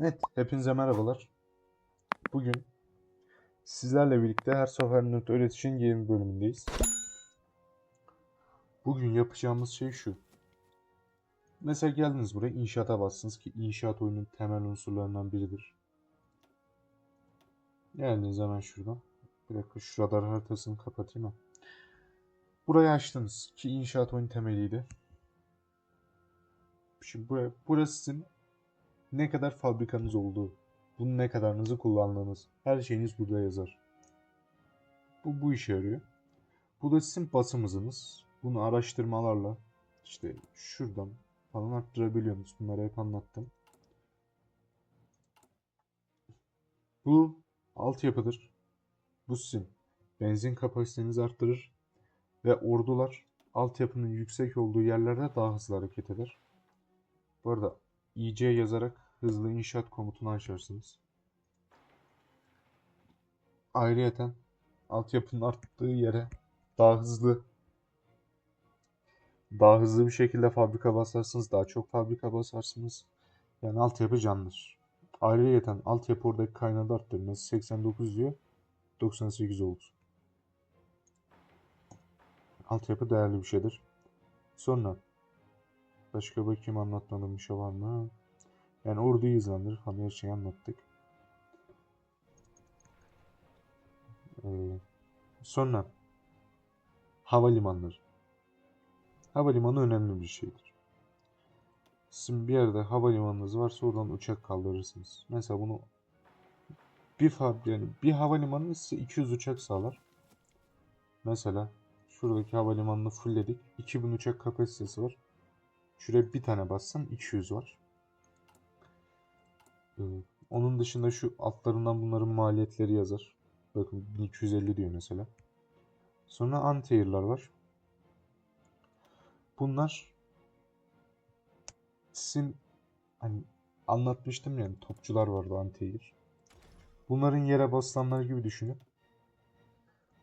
Evet, hepinize merhabalar. Bugün sizlerle birlikte her sefer nokta öğretişin yeni bölümündeyiz. Bugün yapacağımız şey şu. Mesela geldiniz buraya inşaata bastınız ki inşaat oyunun temel unsurlarından biridir. Geldiniz hemen şuradan. Bir dakika şu radar haritasını kapatayım ha. Burayı açtınız ki inşaat oyunun temeliydi. Şimdi buraya, burası sizin ne kadar fabrikanız olduğu, bunun ne kadarınızı kullandığınız, her şeyiniz burada yazar. Bu bu işe yarıyor. Bu da sizin basımızınız. Bunu araştırmalarla işte şuradan falan arttırabiliyorsunuz. Bunları hep anlattım. Bu altyapıdır. Bu sizin benzin kapasitenizi arttırır ve ordular altyapının yüksek olduğu yerlerde daha hızlı hareket eder. Bu arada IC yazarak hızlı inşaat komutunu açarsınız. Ayrıyeten altyapının arttığı yere daha hızlı daha hızlı bir şekilde fabrika basarsınız. Daha çok fabrika basarsınız. Yani altyapı canlıdır. Ayrıyeten altyapı oradaki kaynağı da arttırmaz. 89 diyor. 98 oldu. Altyapı değerli bir şeydir. Sonra başka bakayım anlatmadığım bir şey var mı? Yani orduyu hızlandırır falan her şeyi anlattık. Ee, sonra havalimanları. Havalimanı önemli bir şeydir. Sizin bir yerde havalimanınız varsa oradan uçak kaldırırsınız. Mesela bunu bir yani bir havalimanı size 200 uçak sağlar. Mesela şuradaki havalimanını fullledik. 2000 uçak kapasitesi var. Şuraya bir tane bassam 200 var. Ee, onun dışında şu altlarından bunların maliyetleri yazar. Bakın 1250 diyor mesela. Sonra anti-air'lar var. Bunlar sizin hani anlatmıştım yani topçular vardı anti-air. Bunların yere basılanlar gibi düşünün.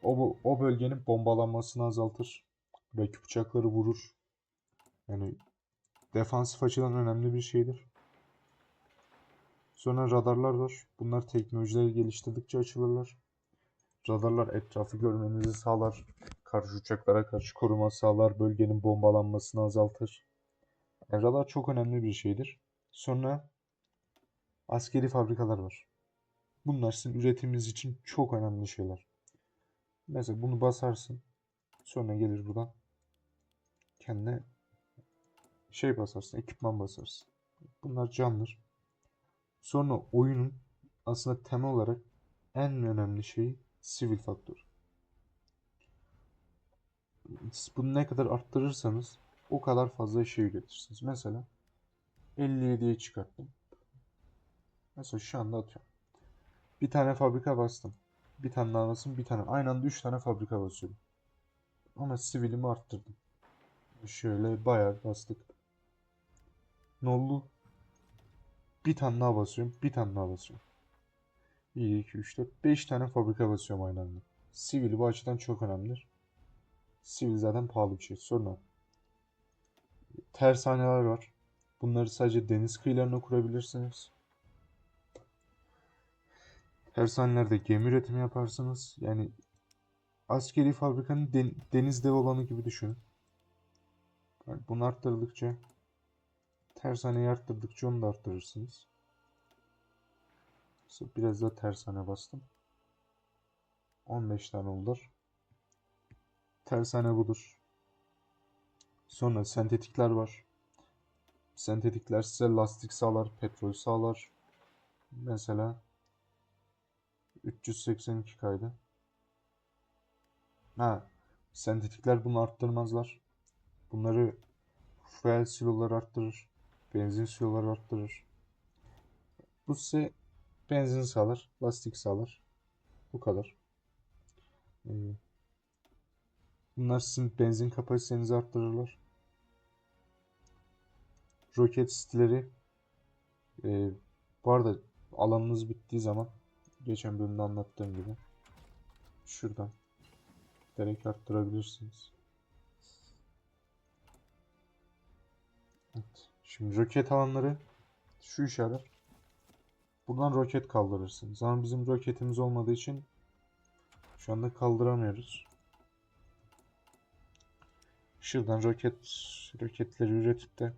O, o bölgenin bombalanmasını azaltır. Belki uçakları vurur. Yani defansif açıdan önemli bir şeydir. Sonra radarlar var. Bunlar teknolojileri geliştirdikçe açılırlar. Radarlar etrafı görmenizi sağlar. Karşı uçaklara karşı koruma sağlar. Bölgenin bombalanmasını azaltır. Yani radar çok önemli bir şeydir. Sonra askeri fabrikalar var. Bunlar sizin üretiminiz için çok önemli şeyler. Mesela bunu basarsın. Sonra gelir buradan kendine şey basarsın, ekipman basarsın. Bunlar canlıdır. Sonra oyunun aslında temel olarak en önemli şeyi sivil faktör. Siz bunu ne kadar arttırırsanız o kadar fazla şey üretirsiniz. Mesela 57'ye çıkarttım. Mesela şu anda atıyorum. Bir tane fabrika bastım. Bir tane daha basın, bir tane. Aynı anda 3 tane fabrika basıyorum. Ama sivilimi arttırdım. Şöyle bayağı bastık. Ne oldu? Bir tane daha basıyorum. Bir tane daha basıyorum. 1, 2, 3, 4, 5 tane fabrika basıyorum aynı anda. Sivil bu açıdan çok önemlidir. Sivil zaten pahalı bir şey. Sonra tersaneler var. Bunları sadece deniz kıyılarına kurabilirsiniz. Tersanelerde gemi üretimi yaparsınız. Yani askeri fabrikanın den- deniz dev olanı gibi düşünün. Yani bunu arttırdıkça tersaneyi arttırdıkça onu da arttırırsınız. Biraz da tersane bastım. 15 tane olur. Tersane budur. Sonra sentetikler var. Sentetikler size lastik sağlar, petrol sağlar. Mesela 382 kaydı. Ha, sentetikler bunu arttırmazlar. Bunları fuel siloları arttırır. Benzin siloları arttırır. Bu size benzin sağlar, lastik sağlar. Bu kadar. Ee, bunlar sizin benzin kapasitenizi arttırırlar. Roket stileri ee, bu arada alanınız bittiği zaman geçen bölümde anlattığım gibi şuradan direkt arttırabilirsiniz. Şimdi roket alanları şu işaret. Buradan roket kaldırırsınız. Ama bizim roketimiz olmadığı için şu anda kaldıramıyoruz. Şuradan roket roketleri üretip de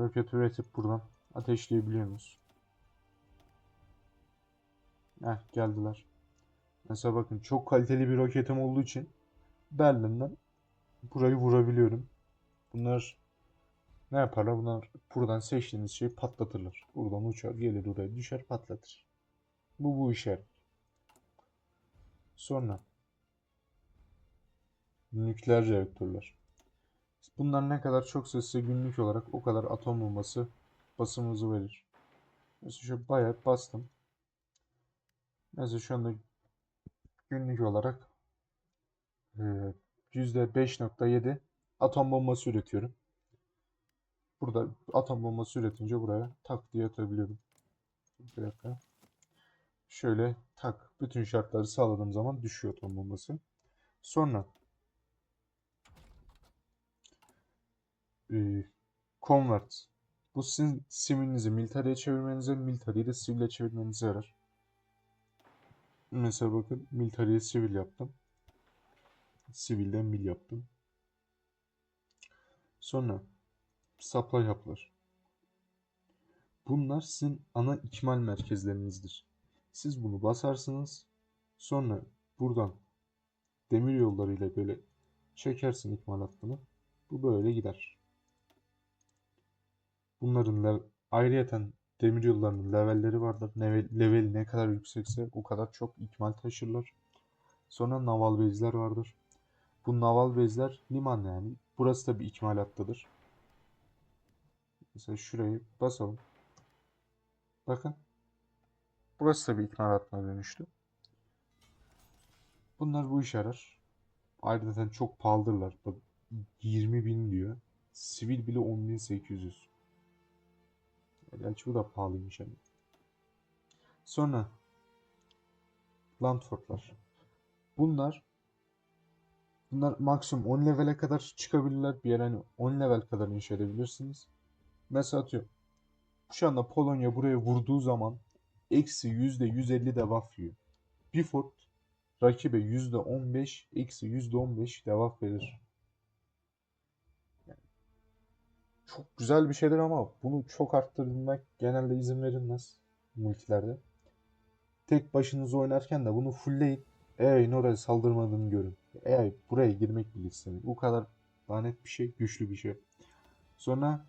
roket üretip buradan ateşleyebiliyorsunuz. Heh geldiler. Mesela bakın çok kaliteli bir roketim olduğu için Berlin'den burayı vurabiliyorum. Bunlar ne yaparlar? Bunlar buradan seçtiğiniz şeyi patlatırlar. Buradan uçar, gelir oraya düşer, patlatır. Bu bu işe. Sonra nükleer reaktörler. Bunlar ne kadar çok sesli günlük olarak o kadar atom bombası basımımızı verir. Mesela şu bayağı bastım. Mesela şu anda günlük olarak e, %5.7 atom bombası üretiyorum. Burada atom bombası üretince buraya tak diye atabiliyorum. Bir dakika. Şöyle tak. Bütün şartları sağladığım zaman düşüyor atom bombası. Sonra e, convert. Bu sizin sivilinizi military'e çevirmenize, military'yi de sivile çevirmenize yarar. Mesela bakın military'e sivil yaptım. Sivilden mil yaptım. Sonra supply hub'lar. Bunlar sizin ana ikmal merkezlerinizdir. Siz bunu basarsınız. Sonra buradan demir yollarıyla böyle çekersin ikmal hattını. Bu böyle gider. Bunların ayrıyeten demir yollarının levelleri vardır. Level, leveli ne kadar yüksekse o kadar çok ikmal taşırlar. Sonra naval base'ler vardır. Bu naval base'ler liman yani. Burası da bir ikmal hattıdır. Mesela şurayı basalım. Bakın. Burası da bir ikmal hattına dönüştü. Bunlar bu işe yarar. Ayrıca çok pahalıdırlar. Bak 20 bin diyor. Sivil bile 10.800. Gerçi bu da pahalıymış hani. Sonra Landfortlar. Bunlar bunlar maksimum 10 level'e kadar çıkabilirler. Bir yer hani 10 level kadar inşa edebilirsiniz. Mesela atıyorum. Şu anda Polonya buraya vurduğu zaman eksi %150 debuff yiyor. Bir fort rakibe %15 eksi %15 debuff verir. Yani çok güzel bir şeydir ama bunu çok arttırmak genelde izin verilmez multilerde. Tek başınıza oynarken de bunu fullleyin. AI'nin oraya saldırmadığını görün. AI buraya girmek bile istemiyor. Bu kadar lanet bir şey, güçlü bir şey. Sonra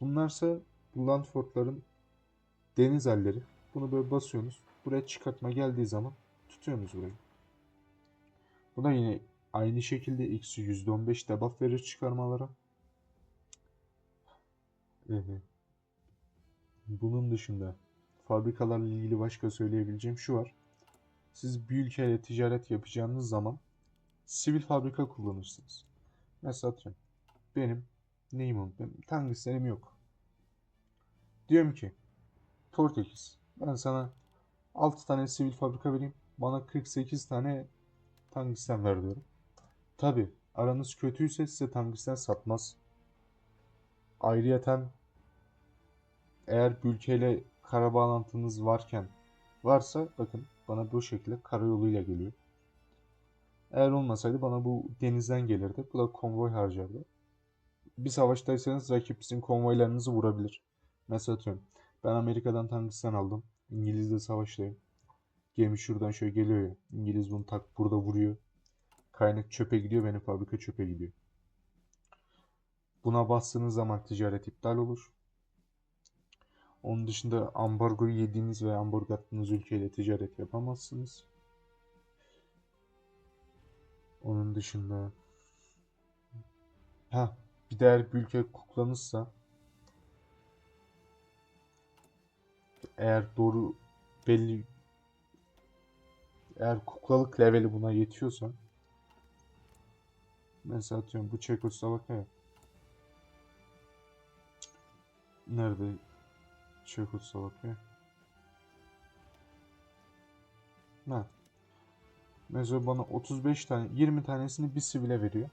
bunlarsa bu Landfort'ların deniz halleri. Bunu böyle basıyorsunuz. Buraya çıkartma geldiği zaman tutuyorsunuz burayı. Bu da yine aynı şekilde eksi %15 debuff verir çıkarmalara. Bunun dışında fabrikalarla ilgili başka söyleyebileceğim şu var. Siz bir ülkeyle ticaret yapacağınız zaman sivil fabrika kullanırsınız. Mesela atıyorum. Benim neyim o? Benim tungstenim yok. Diyorum ki Portekiz ben sana 6 tane sivil fabrika vereyim. Bana 48 tane tungsten ver diyorum. Tabi aranız kötüyse size tungsten satmaz. Ayrıyeten eğer bir ülkeyle kara bağlantınız varken varsa bakın bana bu şekilde karayoluyla geliyor. Eğer olmasaydı bana bu denizden gelirdi. Bu da konvoy harcardı. Bir savaştaysanız rakip sizin konvoylarınızı vurabilir. Mesela atıyorum. Ben Amerika'dan tungsten aldım. İngiliz'le savaştayım. Gemi şuradan şöyle geliyor ya. İngiliz bunu tak burada vuruyor. Kaynak çöpe gidiyor. Benim fabrika çöpe gidiyor. Buna bastığınız zaman ticaret iptal olur. Onun dışında ambargoyu yediğiniz veya ambargo attığınız ülkeyle ticaret yapamazsınız. Onun dışında ha bir değer bir ülke kuklanırsa eğer doğru belli eğer kuklalık leveli buna yetiyorsa mesela atıyorum bu Çekoslovakya nerede Çekoslovakya Ha. Mesela bana 35 tane 20 tanesini bir sivile veriyor.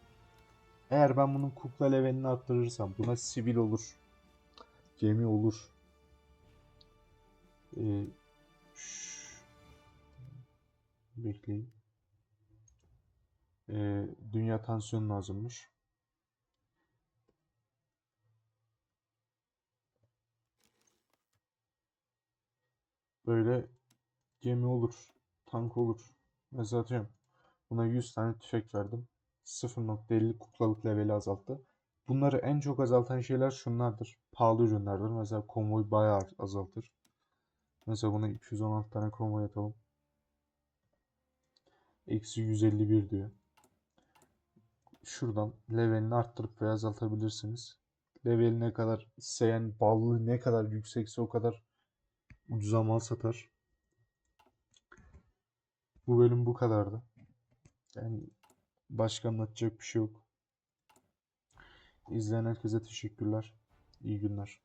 Eğer ben bunun kukla levelini arttırırsam buna sivil olur. Gemi olur. Ee, şş- bekleyin. Ee, dünya tansiyonu lazımmış. Böyle gemi olur. Tank olur. Mesela atıyorum. Buna 100 tane tüfek verdim. 0.50 kuklalık leveli azalttı. Bunları en çok azaltan şeyler şunlardır. Pahalı ürünlerdir. Mesela konvoy bayağı azaltır. Mesela buna 216 tane konvoy atalım. Eksi 151 diyor. Şuradan levelini arttırıp veya azaltabilirsiniz. Level ne kadar seyen ballı ne kadar yüksekse o kadar ucuza mal satar. Bu bölüm bu kadardı. Yani başka anlatacak bir şey yok. İzleyen herkese teşekkürler. İyi günler.